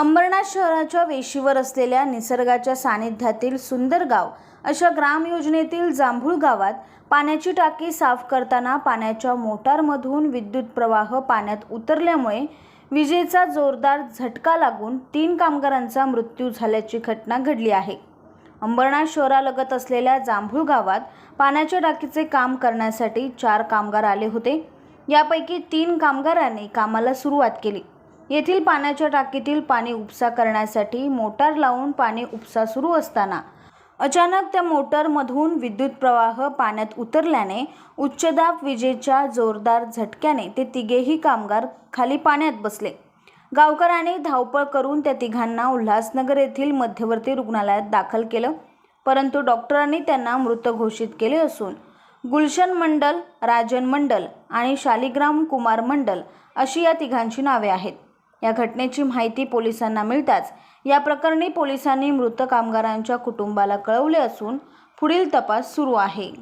अंबरनाथ शहराच्या वेशीवर असलेल्या निसर्गाच्या सानिध्यातील सुंदर गाव अशा ग्राम योजनेतील जांभूळ गावात पाण्याची टाकी साफ करताना पाण्याच्या मोटारमधून विद्युत प्रवाह पाण्यात उतरल्यामुळे विजेचा जोरदार झटका लागून तीन कामगारांचा मृत्यू झाल्याची घटना घडली आहे. अंबरनाथ शहरालगत असलेल्या जांभूळ गावात पाण्याच्या टाकीचे काम करण्यासाठी चार कामगार आले होते. यापैकी तीन कामगारांनी कामाला सुरुवात केली. येथील पाण्याच्या टाकीतील पाणी उपसा करण्यासाठी मोटार लावून पाणी उपसा सुरू असताना अचानक त्या मोटरमधून विद्युत प्रवाह पाण्यात उतरल्याने उच्चदाब विजेच्या जोरदार झटक्याने ते तिघेही कामगार खाली पाण्यात बसले. गावकऱ्यांनी धावपळ करून त्या तिघांना उल्हासनगर येथील मध्यवर्ती रुग्णालयात दाखल केलं परंतु डॉक्टरांनी त्यांना मृत घोषित केले असून गुलशन मंडल राजन मंडल आणि शालिग्राम कुमार मंडल अशी या तिघांची नावे आहेत. या घटनेची माहिती पोलिसांना मिळताच या प्रकरणी पोलिसांनी मृत कामगारांच्या कुटुंबाला कळवले असून पुढील तपास सुरू आहे.